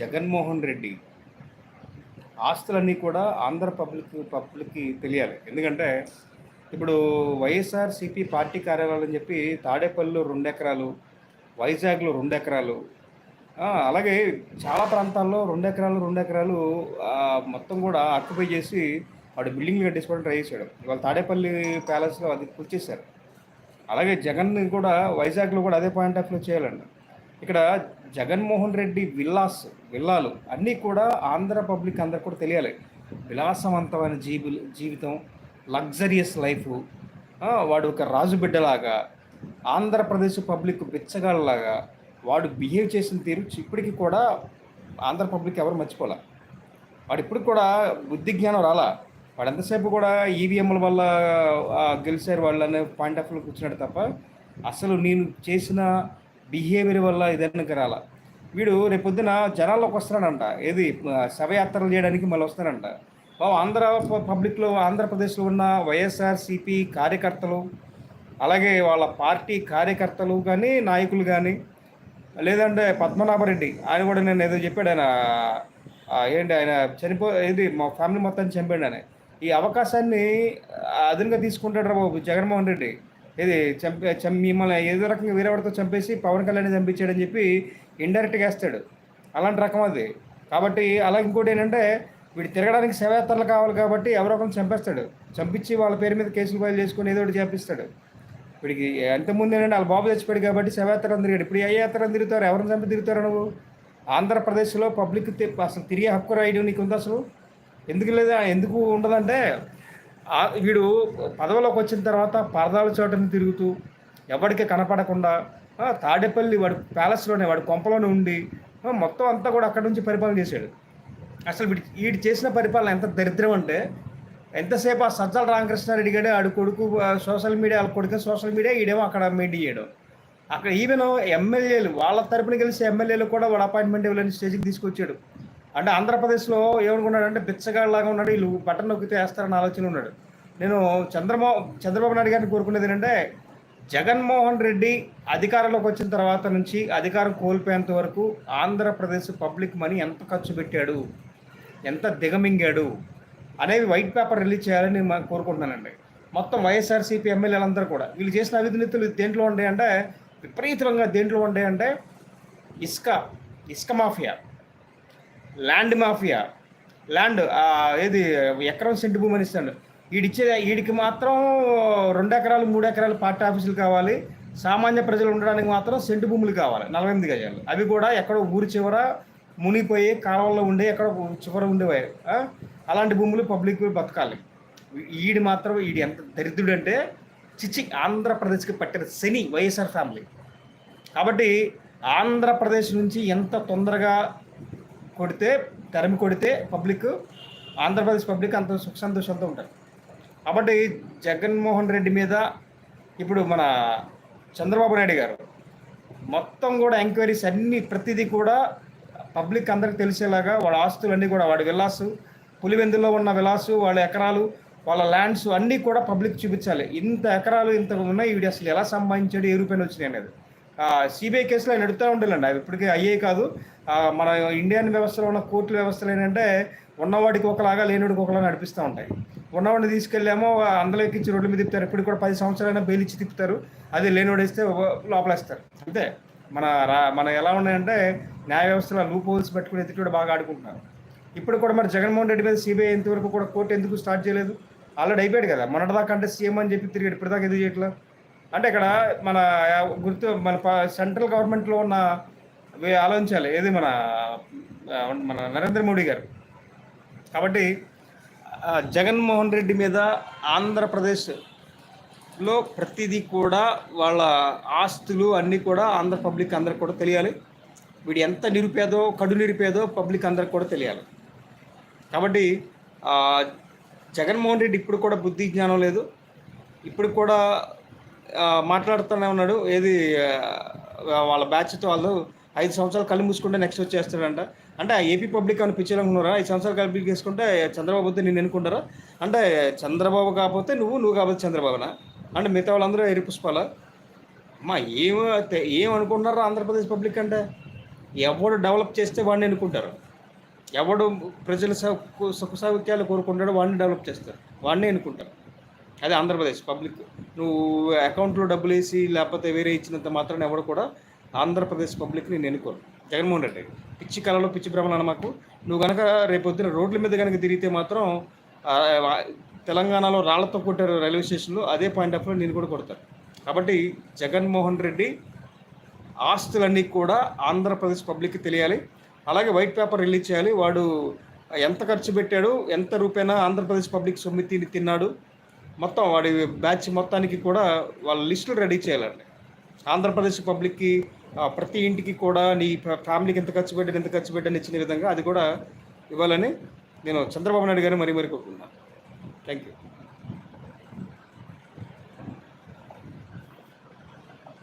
జగన్మోహన్ రెడ్డి ఆస్తులన్నీ కూడా ఆంధ్ర పబ్లిక్ పబ్లిక్కి తెలియాలి. ఎందుకంటే ఇప్పుడు వైఎస్ఆర్సిపి పార్టీ కార్యాలయం అని చెప్పి తాడేపల్లిలో రెండు ఎకరాలు వైజాగ్లో రెండు ఎకరాలు అలాగే చాలా ప్రాంతాల్లో రెండు ఎకరాలు రెండు ఎకరాలు మొత్తం కూడా ఆక్యుపై చేసి వాడు బిల్డింగ్లు కట్టేసుకోవడం ట్రై చేశాడు. ఇవాళ తాడేపల్లి ప్యాలెస్లో అది కూర్చేశారు అలాగే జగన్ కూడా వైజాగ్లో కూడా అదే పాయింట్ ఆఫ్ వ్యూ చేయాలండి ఇక్కడ జగన్మోహన్ రెడ్డి విల్లాస్ విల్లాలు అన్నీ కూడా ఆంధ్ర పబ్లిక్ అందరికి కూడా తెలియాలి. విలాసవంతమైన జీవి జీవితం లగ్జరియస్ లైఫ్ వాడు ఒక రాజు బిడ్డలాగా ఆంధ్రప్రదేశ్ పబ్లిక్ బిచ్చగాళ్ళలాగా వాడు బిహేవ్ చేసిన తీరు ఇప్పటికీ కూడా ఆంధ్ర పబ్లిక్ ఎవరు మర్చిపోలే? వాడు ఇప్పుడు కూడా బుద్ధి జ్ఞానం రాలా? వాడు ఎంతసేపు కూడా ఈవీఎంల వల్ల గెలిచారు వాళ్ళు అనే పాయింట్ ఆఫ్ వ్యూ కూర్చున్నాడు తప్ప అసలు నేను చేసిన బిహేవియర్ వల్ల ఇదన్నీ రాలా. వీడు రేపొద్దున జనాల్లోకి వస్తున్నాడంట. ఏది శవయాత్రలు చేయడానికి మళ్ళీ వస్తాడంట బాబు ఆంధ్ర పబ్లిక్లో ఆంధ్రప్రదేశ్లో ఉన్న వైఎస్ఆర్సిపి కార్యకర్తలు అలాగే వాళ్ళ పార్టీ కార్యకర్తలు కానీ నాయకులు కానీ లేదంటే పద్మనాభరెడ్డి ఆయన కూడా నేను ఏదో చెప్పాడు ఆయన ఏంటి ఆయన చనిపో ఇది మా ఫ్యామిలీ మొత్తాన్ని చంపాడు ఆయన. ఈ అవకాశాన్ని అదనంగా తీసుకుంటాడు రా బాబు జగన్మోహన్ రెడ్డి. ఇది చంపే చం మిమ్మల్ని ఏదో రకంగా వేరేవాడితో చంపేసి పవన్ కళ్యాణ్ చంపించాడని చెప్పి ఇండైరెక్ట్గా వేస్తాడు. అలాంటి రకం అది. కాబట్టి అలా ఇంకోటి ఏంటంటే వీడు తిరగడానికి శవయాత్రలు కావాలి కాబట్టి ఎవరో ఒకరిని చంపేస్తాడు. చంపించి వాళ్ళ పేరు మీద కేసులు ఫైల్ చేసుకుని ఏదో ఒకటి చేపిస్తాడు. వీడికి ఎంతమంది ఏంటంటే వాళ్ళ బాబు చచ్చిపోయాడు కాబట్టి శవయాత్ర తిరిగాడు. ఇప్పుడు ఏ యాత్ర తిరుగుతారు ఎవరిని చంపి తిరుగుతారు నువ్వు? ఆంధ్రప్రదేశ్లో పబ్లిక్ అసలు తిరిగే హక్కు రాయడం నీకు ఉంది అసలు? ఎందుకు లేదా? ఎందుకు ఉండదంటే వీడు పదవిలోకి వచ్చిన తర్వాత పరదాల చోటని తిరుగుతూ ఎవరికి కనపడకుండా తాడేపల్లి వాడు ప్యాలెస్లోనే వాడు కొంపలోనే ఉండి మొత్తం అంతా కూడా అక్కడి నుంచి పరిపాలన చేశాడు. అసలు వీడి వీడు చేసిన పరిపాలన ఎంత దరిద్రం అంటే ఎంతసేపు ఆ సజ్జల రామకృష్ణారెడ్డి గడే ఆడు కొడుకు సోషల్ మీడియా వాళ్ళ కొడుకు సోషల్ మీడియా ఈడేమో అక్కడ మెయింటైన్ చేయడం. అక్కడ ఈవెన్ ఎమ్మెల్యేలు వాళ్ళ తరపున కలిసి ఎమ్మెల్యేలు కూడా వాడు అపాయింట్మెంట్ ఇవ్వలేని స్టేజ్కి తీసుకొచ్చాడు. అంటే ఆంధ్రప్రదేశ్లో ఏమనుకున్నాడు అంటే బిచ్చగాళ్ళలాగా ఉన్నాడు వీళ్ళు బట్టన్ నొక్కితే వేస్తారని ఆలోచన ఉన్నాడు. నేను చంద్రమో చంద్రబాబు నాయుడు గారిని కోరుకునేది ఏంటంటే జగన్మోహన్ రెడ్డి అధికారంలోకి వచ్చిన తర్వాత నుంచి అధికారం కోల్పోయేంత వరకు ఆంధ్రప్రదేశ్ పబ్లిక్ మనీ ఎంత ఖర్చు పెట్టాడు ఎంత దిగమింగాడు అనేవి వైట్ పేపర్ రిలీజ్ చేయాలని నేను కోరుకుంటున్నానండి. మొత్తం వైఎస్ఆర్సీపీ ఎమ్మెల్యేలందరూ కూడా వీళ్ళు చేసిన అవినీతులు దేంట్లో ఉంటాయంటే విపరీతంగా దేంట్లో ఉంటాయంటే ఇసుక ఇసుక మాఫియా ల్యాండ్ మాఫియా ల్యాండ్ ఏది ఎకరం సెంటు భూమి ఇస్తాడు. ఈడిచ్చే వీడికి మాత్రం రెండు ఎకరాలు మూడు ఎకరాలు పార్టీ ఆఫీసులు కావాలి. సామాన్య ప్రజలు ఉండడానికి మాత్రం సెంటు భూములు కావాలి. నలభై ఎనిమిది గజాలు. అవి కూడా ఎక్కడో ఊరి చివర మునిగిపోయి కాలంలో ఉండే ఎక్కడ చివర ఉండేవారు అలాంటి భూములు పబ్లిక్ బతకాలి. ఈడు మాత్రం ఈడు ఎంత దరిద్రుడు అంటే చిచ్చి ఆంధ్రప్రదేశ్కి పట్టిన శని వైఎస్ఆర్ ఫ్యామిలీ. కాబట్టి ఆంధ్రప్రదేశ్ నుంచి ఎంత తొందరగా కొడితే తరిమి కొడితే పబ్లిక్ ఆంధ్రప్రదేశ్ పబ్లిక్ అంత సుఖ సంతోషంతో ఉంటారు. కాబట్టి జగన్మోహన్ రెడ్డి మీద ఇప్పుడు మన చంద్రబాబు నాయుడు గారు మొత్తం కూడా ఎంక్వైరీస్ అన్ని ప్రతిదీ కూడా పబ్లిక్ అందరికి తెలిసేలాగా వాళ్ళ ఆస్తులన్నీ కూడా వాడి విలాసు పులివెందులో ఉన్న విలాసు వాళ్ళ ఎకరాలు వాళ్ళ ల్యాండ్స్ అన్నీ కూడా పబ్లిక్ చూపించాలి. ఇంత ఎకరాలు ఇంత ఉన్నాయి వీడు అసలు ఎలా సంపాదించాడు ఏ రూపాయలు వచ్చినాయి అనేది. సిబిఐ కేసులో ఆయన నడుస్తూ ఉండాలండి. అవి ఇప్పటికీ అయ్యే కాదు. మన ఇండియన్ వ్యవస్థలో ఉన్న కోర్టుల వ్యవస్థలు ఏంటంటే ఉన్నవాడికి ఒకలాగా లేనివాడికి ఒకలాగా నడిపిస్తూ ఉంటాయి. ఉన్నవాడిని తీసుకెళ్ళామో అందులో ఎక్కించి రోడ్ల మీద తిప్పుతారు. ఇప్పుడు కూడా పది సంవత్సరాలైనా బెయిల్ ఇచ్చి తిప్పుతారు. అది లేనివాడేస్తే లోపలేస్తారు. అంతే. మన రా మన ఎలా ఉన్నాయంటే న్యాయ వ్యవస్థలో లూప్ హోల్స్ పెట్టుకుని ఎదుటి కూడా బాగా ఆడుకుంటున్నారు. ఇప్పుడు కూడా మరి జగన్మోహన్ రెడ్డి మీద సిబిఐ ఇంతవరకు కూడా కోర్టు ఎందుకు స్టార్ట్ చేయలేదు? ఆల్రెడీ అయిపోయాడు కదా. మొన్నటిదాకా అంటే సీఎం అని చెప్పి తిరిగాడు. ఇప్పటిదాకా ఎందుకు చేయట్లా? అంటే ఇక్కడ మన గుర్తు మన ప- సెంట్రల్ గవర్నమెంట్లో ఉన్న ఆలోచించాలి. ఏది మన మన నరేంద్ర మోడీ గారు. కాబట్టి జగన్మోహన్ రెడ్డి మీద ఆంధ్రప్రదేశ్లో ప్రతిదీ కూడా వాళ్ళ ఆస్తులు అన్నీ కూడా ఆంధ్ర పబ్లిక్ అందరికి కూడా తెలియాలి. వీడు ఎంత నిరుపేదో కడు నిరుపేదో పబ్లిక్ అందరికి కూడా తెలియాలి. కాబట్టి జగన్మోహన్ రెడ్డి ఇప్పుడు కూడా బుద్ధి జ్ఞానం లేదు. ఇప్పుడు కూడా మాట్లాడుతూనే ఉన్నాడు. ఏది వాళ్ళ బ్యాచ్తో వాళ్ళు ఐదు సంవత్సరాలు కళ్ళు మూసుకుంటే నెక్స్ట్ వచ్చేస్తాడంట. అంటే ఏపీ పబ్లిక్ అని పిచ్చాలనుకున్నారా ఐదు సంవత్సరాలు కలిపి చేసుకుంటే చంద్రబాబు అయితే నేను ఎన్నుకుంటారా? అంటే చంద్రబాబు కాకపోతే నువ్వు నువ్వు కాకపోతే చంద్రబాబునా? అంటే మిగతా వాళ్ళందరూ ఎరి పుష్పాలా? అమ్మా ఏం ఏమనుకుంటున్నారా ఆంధ్రప్రదేశ్ పబ్లిక్ అంటే? ఎవడు డెవలప్ చేస్తే వాడిని ఎన్నుకుంటారు? ఎవడు ప్రజల సుఖ సౌఖ్యాలు కోరుకుంటాడో వాడిని డెవలప్ చేస్తారు. వాడిని ఎన్నుకుంటారు. అదే ఆంధ్రప్రదేశ్ పబ్లిక్. నువ్వు అకౌంట్లో డబ్బులు వేసి లేకపోతే వేరే ఇచ్చినంత మాత్రం ఎవడు కూడా ఆంధ్రప్రదేశ్ పబ్లిక్ నేను ఎన్నుకోను. జగన్మోహన్ రెడ్డి పిచ్చి కళలో పిచ్చి భ్రమలు మాకు. నువ్వు కనుక రేపొద్దున రోడ్ల మీద కనుక తిరిగితే మాత్రం తెలంగాణలో రాళ్ళతో కొట్టారు రైల్వే స్టేషన్లో అదే పాయింట్ ఆఫ్ నేను కూడా కొడతారు కాబట్టి జగన్మోహన్ రెడ్డి ఆస్తులన్నీ కూడా ఆంధ్రప్రదేశ్ పబ్లిక్కి తెలియాలి. అలాగే వైట్ పేపర్ రిలీజ్ చేయాలి. వాడు ఎంత ఖర్చు పెట్టాడు ఎంత రూపాయన ఆంధ్రప్రదేశ్ పబ్లిక్ సొమ్మితిని తిన్నాడు. మొత్తం వాడి బ్యాచ్ మొత్తానికి కూడా వాళ్ళ లిస్టులు రెడీ చేయాలండి. ఆంధ్రప్రదేశ్ పబ్లిక్కి ప్రతి ఇంటికి కూడా నీ ఫ్యామిలీకి ఎంత ఖర్చు పెట్టాను ఎంత ఖర్చు పెట్టాను ఇచ్చిన విధంగా అది కూడా ఇవ్వాలని నేను చంద్రబాబు నాయుడు గారిని మరీ మరీ కోరుకుంటున్నాను. Thank you